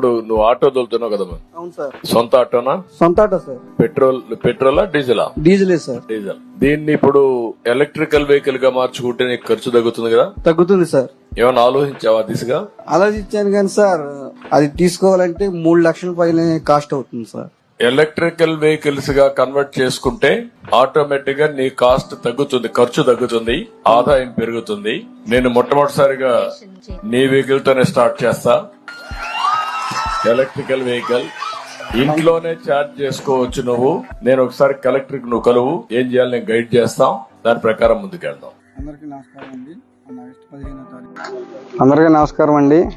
ఇప్పుడు నువ్వు ఆటో తోలుతున్నావు కదమ్మా అవును సార్. సొంత ఆటోనా? సొంత ఆటో సార్. పెట్రోల్ పెట్రోలా డీజిలా? డీజిలే సార్. డీజిల్. దీన్ని ఇప్పుడు ఎలక్ట్రికల్ వెహికల్గా మార్చుకుంటే నీకు ఖర్చు తగ్గుతుంది కదా? తగ్గుతుంది సార్. ఏమైనా ఆలోచించావా దిశగా? ఆలోచించాను కానీ సార్ అది తీసుకోవాలంటే మూడు లక్షల పైన కాస్ట్ అవుతుంది సార్. ఎలక్ట్రికల్ వెహికల్స్గా కన్వర్ట్ చేసుకుంటే ఆటోమేటిక్గా నీ కాస్ట్ తగ్గుతుంది ఖర్చు తగ్గుతుంది ఆదాయం పెరుగుతుంది. నేను మొట్టమొదటిసారిగా నీ వెహికల్ తోనే స్టార్ట్ చేస్తా. Electrical vehicle. ఇంట్లోనే ఛార్జ్ చేసుకోవచ్చు నువ్వు. నేను ఒకసారి కలెక్టర్ నువ్వు కలువు. ఏం చేయాలి? నేను గైడ్ చేస్తాం. దాని ప్రకారం ముందుకెళ్దాం. అందరికీ నమస్కారం అండి. ఆగస్టు పదిహేనో తారీఖు. అందరికీ నమస్కారం అండి.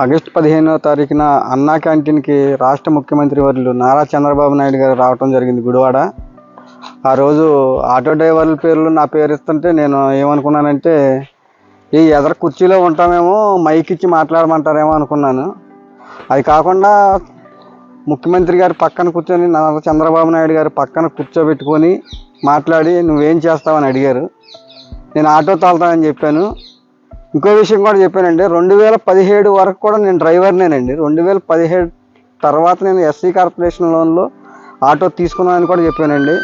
ఆగస్టు పదిహేనో తారీఖున అన్నా క్యాంటీన్కి రాష్ట్ర ముఖ్యమంత్రి వర్యులు నారా చంద్రబాబు నాయుడు గారు రావటం జరిగింది గుడివాడ. ఆ రోజు ఆటో డ్రైవర్ల పేర్లు నా పేరు ఇస్తుంటే నేను ఏమనుకున్నానంటే ఈ ఎదర కుర్చీలో ఉంటామేమో మైక్ ఇచ్చి మాట్లాడమంటారేమో అనుకున్నాను. అది కాకుండా ముఖ్యమంత్రి గారు పక్కన కూర్చొని నారా చంద్రబాబు నాయుడు గారు పక్కన కూర్చోబెట్టుకొని మాట్లాడి నువ్వేం చేస్తావని అడిగారు. నేను ఆటో తాళతానని చెప్పాను. ఇంకో విషయం కూడా చెప్పానండి. రెండు వేల పదిహేడు వరకు కూడా నేను డ్రైవర్నేనండి. రెండు వేల పదిహేడు తర్వాత నేను ఎస్సీ కార్పొరేషన్ లోన్లో ఆటో తీసుకున్నానని కూడా చెప్పానండి.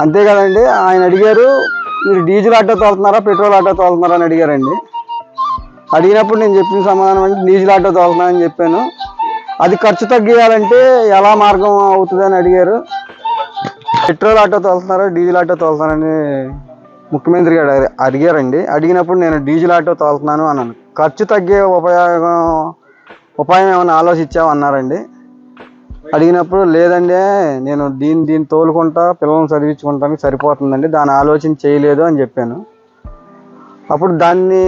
అంతే కదండి ఆయన అడిగారు మీరు డీజిల్ ఆటో తోలుతున్నారా పెట్రోల్ ఆటో తోలుతున్నారా అని అడిగారండి. అడిగినప్పుడు నేను చెప్పిన సమాధానం అంటే డీజిల్ ఆటో తోలుతున్నానని చెప్పాను. అది ఖర్చు తగ్గియాలంటే ఎలా మార్గం అవుతుంది అని అడిగారు. పెట్రోల్ ఆటో తోలుతున్నారా డీజిల్ ఆటో తోలుతున్నారని ముఖ్యమంత్రి గారు అడిగారండి. అడిగినప్పుడు నేను డీజిల్ ఆటో తోలుతున్నాను అన్నాను. ఖర్చు తగ్గే ఉపయోగం ఉపాయం ఏమైనా ఆలోచించావు అన్నారండి. అడిగినప్పుడు లేదండి నేను దీన్ని దీన్ని తోలుకుంటా పిల్లల్ని చదివించుకుంటానికి సరిపోతుందండి దాని ఆలోచన చేయలేదు అని చెప్పాను. అప్పుడు దాన్ని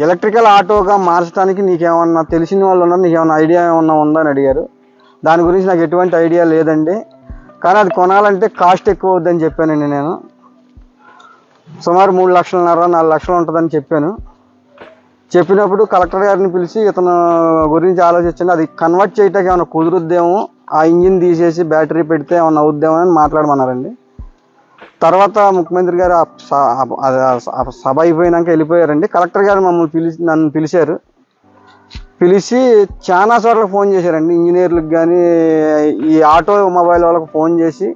ఎలక్ట్రికల్ ఆటోగా మార్చడానికి నీకేమన్నా తెలిసిన వాళ్ళు ఉన్నారు నీకేమన్నా ఐడియా ఏమన్నా ఉందా అని అడిగారు. దాని గురించి నాకు ఎటువంటి ఐడియా లేదండి. కానీ అది కొనాలంటే కాస్ట్ ఎక్కువ అవుద్దని చెప్పానండి నేను. సుమారు మూడు లక్షలన్నర నాలుగు లక్షలు ఉంటుందని చెప్పాను. చెప్పినప్పుడు కలెక్టర్ గారిని పిలిచి ఇతను గురించి ఆలోచించండి అది కన్వర్ట్ చేయటానికి ఏమైనా కుదురుద్దేమో ఆ ఇంజిన్ తీసేసి బ్యాటరీ పెడితే ఏమైనా అవుద్దేమో అని మాట్లాడమన్నారండి. తర్వాత ముఖ్యమంత్రి గారు సభ అయిపోయినాక వెళ్ళిపోయారండి. కలెక్టర్ గారు మమ్మల్ని పిలిచి నన్ను పిలిచారు. పిలిచి చాలా చోట్ల ఫోన్ చేశారండి. ఇంజనీర్లకు కానీ ఈ ఆటో మొబైల్ వాళ్ళకు ఫోన్ చేసి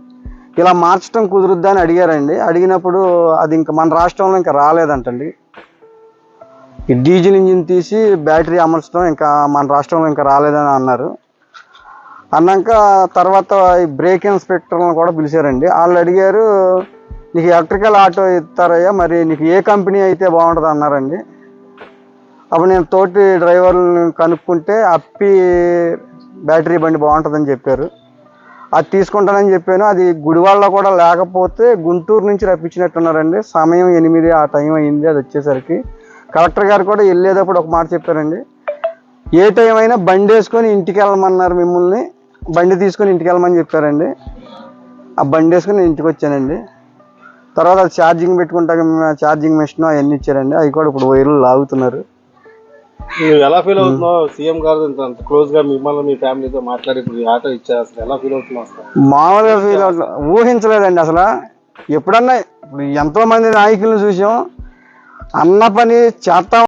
ఇలా మార్చడం కుదురుద్దా అని అడిగారండి. అడిగినప్పుడు అది ఇంకా మన రాష్ట్రంలో ఇంకా రాలేదంటండి. ఈ డీజిల్ ఇంజిన్ తీసి బ్యాటరీ అమర్చడం ఇంకా మన రాష్ట్రంలో ఇంకా రాలేదని అన్నారు. అన్నాక తర్వాత ఈ బ్రేక్ ఇన్స్పెక్టర్లను కూడా పిలిచారండి. వాళ్ళు అడిగారు నీకు ఎలక్ట్రికల్ ఆటో ఇస్తారయ్యా మరి నీకు ఏ కంపెనీ అయితే బాగుంటుంది? అన్నారండి. అప్పుడు నేను తోటి డ్రైవర్ని కనుక్కుంటే అప్పి బ్యాటరీ బండి బాగుంటుందని చెప్పారు. అది తీసుకుంటానని చెప్పాను. అది గుడివాడలో కూడా లేకపోతే గుంటూరు నుంచి రప్పించినట్టున్నారండి. సమయం ఎనిమిది ఆ టైం అయింది అది వచ్చేసరికి. కలెక్టర్ గారు కూడా వెళ్ళేటప్పుడు ఒక మాట చెప్పారండి. ఏ టైం అయినా బండి వేసుకొని ఇంటికి వెళ్ళమన్నారు మిమ్మల్ని. బండి తీసుకొని ఇంటికి వెళ్ళమని చెప్పారండి. ఆ బండి వేసుకొని నేను ఇంటికి వచ్చానండి. తర్వాత అది ఛార్జింగ్ పెట్టుకుంటాక ఛార్జింగ్ మెషిన్ అవన్నీ ఇచ్చారండి. అవి కూడా ఇప్పుడు వైర్లు లాగుతున్నారు. నువ్వు ఎలా ఫీల్ అవుతున్నావు? సీఎం గారు ఇంత అంత క్లోజ్గా మిమ్మల్ని మీ ఫ్యామిలీతో మాట్లాడి ఇప్పుడు ఆటో ఇచ్చారు. అసలు ఎలా ఫీల్ అవుతున్నావు మామూలుగా ఫీల్ అవ్వట్లే. ఊహించలేదండి అసలు. ఎప్పుడన్నా ఇప్పుడు ఎంతో మంది నాయకులను చూసాం. అన్న పని చేస్తాం.